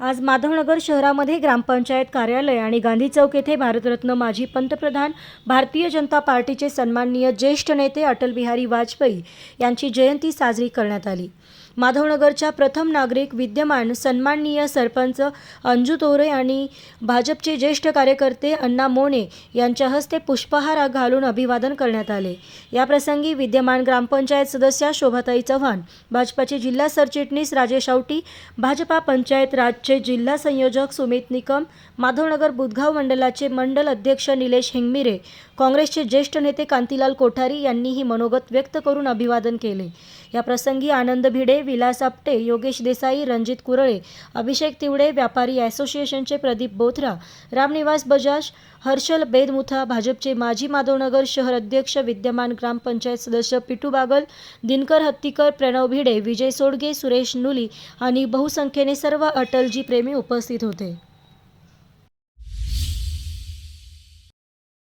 आज माधवनगर शहरामध्ये ग्रामपंचायत कार्यालय आणि गांधी चौक येथे भारतरत्न माजी पंतप्रधान भारतीय जनता पार्टीचे सन्माननीय ज्येष्ठ नेते अटल बिहारी वाजपेयी यांची जयंती साजरी करण्यात आली. माधवनगरच्या प्रथम नागरिक विद्यमान सन्माननीय सरपंच अंजू तोरे आणि भाजपचे ज्येष्ठ कार्यकर्ते अण्णा मोने यांच्या हस्ते पुष्पहार घालून अभिवादन करण्यात आले. याप्रसंगी विद्यमान ग्रामपंचायत सदस्या शोभाताई चव्हाण भाजपाचे जिल्हा सरचिटणीस राजेश आवटी भाजपा पंचायत राज चे जिल्हा संयोजक सुमित निकम माधवनगर बुधगाव मंडलाचे मंडल अध्यक्ष निलेश हिंगमिरे काँग्रेसचे ज्येष्ठ नेते कांतीलाल कोठारी यांनीही मनोगत व्यक्त करून अभिवादन केले. या प्रसंगी आनंद भिडे विलास आपटे योगेश देसाई रणजित कुरळे अभिषेक तिवडे व्यापारी असोसिएशनचे प्रदीप बोथरा रामनिवास बजाज हर्षल बेदमुथा भाजपचे माजी माधवनगर शहर अध्यक्ष विद्यमान ग्रामपंचायत सदस्य पिटू बागल दिनकर हत्तीकर प्रणव भिडे विजय सोडगे सुरेश नुली आणि बहुसंख्येने सर्व अटलजी प्रेमी उपस्थित होते.